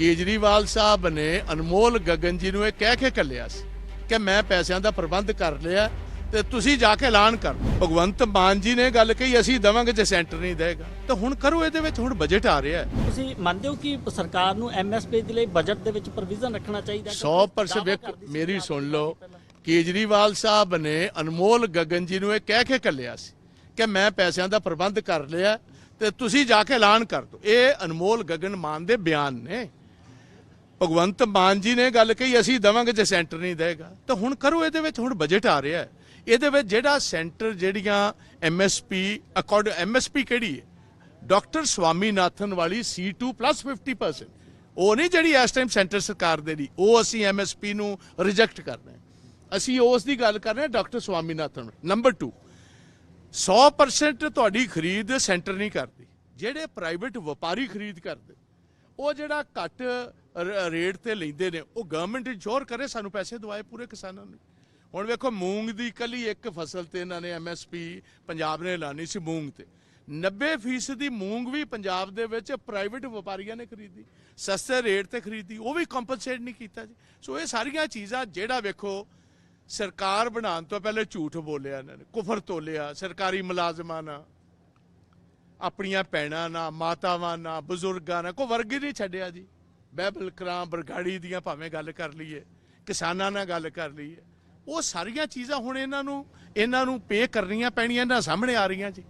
ਕੇਜਰੀਵਾਲ ਸਾਹਿਬ ਨੇ ਅਨਮੋਲ ਗਗਨ ਜੀ ਨੂੰ ਇਹ ਕਹਿ ਕੇ ਕੱਲਿਆ ਸੀ ਕਿ ਮੈਂ ਪੈਸਿਆਂ ਦਾ ਪ੍ਰਬੰਧ ਕਰ ਲਿਆ ਤੇ ਤੁਸੀਂ ਜਾ ਕੇ ਐਲਾਨ ਕਰ। ਭਗਵੰਤ ਮਾਨ ਜੀ ਨੇ ਗੱਲ ਕਹੀ ਅਸੀਂ ਦਵਾਂਗੇ ਜੇ ਸੈਂਟਰ ਨਹੀਂ ਦੇਗਾ। ਤਾਂ ਹੁਣ ਕਰੋ ਇਹਦੇ ਵਿੱਚ ਹੁਣ ਬਜਟ ਆ ਰਿਹਾ ਤੁਸੀਂ ਮੰਨਦੇ ਹੋ ਕਿ ਸਰਕਾਰ ਨੂੰ ਐਮਐਸਪੀ ਦੇ ਲਈ ਬਜਟ ਦੇ ਵਿੱਚ ਪ੍ਰੋਵੀਜ਼ਨ ਰੱਖਣਾ ਚਾਹੀਦਾ 100% ਵੇਖ ਮੇਰੀ ਸੁਣ ਲਓ ਕੇਜਰੀਵਾਲ ਸਾਹਿਬ ਨੇ ਅਨਮੋਲ ਗਗਨ ਜੀ ਨੂੰ ਇਹ ਕਹਿ ਕੇ ਕੱਲਿਆ ਸੀ ਕਿ ਮੈਂ ਪੈਸਿਆਂ ਦਾ ਪ੍ਰਬੰਧ ਕਰ ਲਿਆ ਤੇ ਤੁਸੀਂ ਜਾ ਕੇ ਐਲਾਨ ਕਰ ਦਿਓ। ਇਹ ਅਨਮੋਲ ਗਗਨ ਮਾਨ ਦੇ ਬਿਆਨ ਨੇ। ਭਗਵੰਤ ਮਾਨ ਜੀ ਨੇ ਗੱਲ ਕਹੀ, ਅਸੀਂ ਦਵਾਂਗੇ ਜੇ ਸੈਂਟਰ ਨਹੀਂ ਦੇਗਾ। ਤਾਂ ਹੁਣ ਕਰੋ, ਇਹਦੇ ਵਿੱਚ ਹੁਣ ਬਜਟ ਆ ਰਿਹਾ ਹੈ। ਇਹਦੇ ਵਿੱਚ ਜਿਹੜਾ ਸੈਂਟਰ ਜਿਹੜੀਆਂ ਐਮਐਸਪੀ ਅਕੋਰਡ ਐਮਐਸਪੀ ਕਿਹੜੀ ਹੈ? ਡਾਕਟਰ ਸਵਾਮੀਨਾਥਨ ਵਾਲੀ C2 50% ਉਹ ਨਹੀਂ ਜਿਹੜੀ ਇਸ ਟਾਈਮ ਸੈਂਟਰ ਸਰਕਾਰ ਦੇ ਲਈ, ਉਹ ਅਸੀਂ ਐਮਐਸਪੀ ਨੂੰ ਰਿਜੈਕਟ ਕਰਨਾ ਹੈ। ਅਸੀਂ ਉਸ ਦੀ ਗੱਲ ਕਰ ਰਹੇ ਹਾਂ ਡਾਕਟਰ ਸਵਾਮੀਨਾਥਨ ਨੰਬਰ 2 100% ਤੁਹਾਡੀ ਖਰੀਦ ਸੈਂਟਰ ਨਹੀਂ ਕਰਦੀ। ਜਿਹੜੇ ਪ੍ਰਾਈਵੇਟ ਵਪਾਰੀ ਖਰੀਦ ਕਰਦੇ, ਉਹ ਜਿਹੜਾ ਘੱਟ ਰੇਟ ਤੇ ਲੈਂਦੇ ਨੇ। ਉਹ ਗਵਰਨਮੈਂਟ ਇੰਸ਼ੋਰ ਕਰੇ, ਸਾਨੂੰ ਪੈਸੇ ਦਵਾਏ ਪੂਰੇ ਕਿਸਾਨਾਂ ਨੂੰ। ਹੁਣ ਵੇਖੋ, ਮੂੰਗ ਦੀ ਕੱਲੀ ਇੱਕ ਫਸਲ ਤੇ ਇਹਨਾਂ ਨੇ ਐਮਐਸਪੀ ਪੰਜਾਬ ਨੇ ਲਾਣੀ ਸੀ ਮੂੰਗ ਤੇ। 90% ਦੀ ਮੂੰਗ ਵੀ ਪੰਜਾਬ ਦੇ ਵਿੱਚ ਪ੍ਰਾਈਵੇਟ ਵਪਾਰੀਆਂ ਨੇ ਖਰੀਦੀ। ਸਸਤੇ ਰੇਟ ਤੇ ਖਰੀਦੀ, ਉਹ ਵੀ ਕੰਪਨਸੇਟ ਨਹੀਂ ਕੀਤਾ ਜੀ। ਸੋ ਇਹ ਸਾਰੀਆਂ ਚੀਜ਼ਾਂ ਜਿਹੜਾ ਵੇਖੋ, ਸਰਕਾਰ ਬਣਾਉਣ ਤੋਂ ਪਹਿਲੇ ਝੂਠ ਬੋਲਿਆ ਇਹਨਾਂ ਨੇ, ਕੁਫਰ ਤੋਲਿਆ, ਸਰਕਾਰੀ ਮੁਲਾਜ਼ਮਾਂ ਨਾਲ। ਆਪਣੀਆਂ ਭੈਣਾਂ ਨਾਲ, ਮਾਤਾਵਾਂ ਨਾਲ, ਬਜ਼ੁਰਗਾਂ ਨਾਲ, ਕੋਈ ਵਰਗ ਹੀ ਨਹੀਂ ਛੱਡਿਆ ਜੀ। ਬਹਿਬਲ ਕਰਾਂ ਬਰਗਾੜੀ ਦੀਆਂ ਭਾਵੇਂ ਗੱਲ ਕਰ ਲਈਏ, ਕਿਸਾਨਾਂ ਨਾਲ ਗੱਲ ਕਰ ਲਈਏ, ਉਹ ਸਾਰੀਆਂ ਚੀਜ਼ਾਂ ਹੁਣ ਇਹਨਾਂ ਨੂੰ ਇਹਨਾਂ ਨੂੰ ਪੇ ਕਰਨੀਆਂ ਪੈਣੀਆਂ, ਇਹਨਾਂ ਸਾਹਮਣੇ ਆ ਰਹੀਆਂ ਜੀ।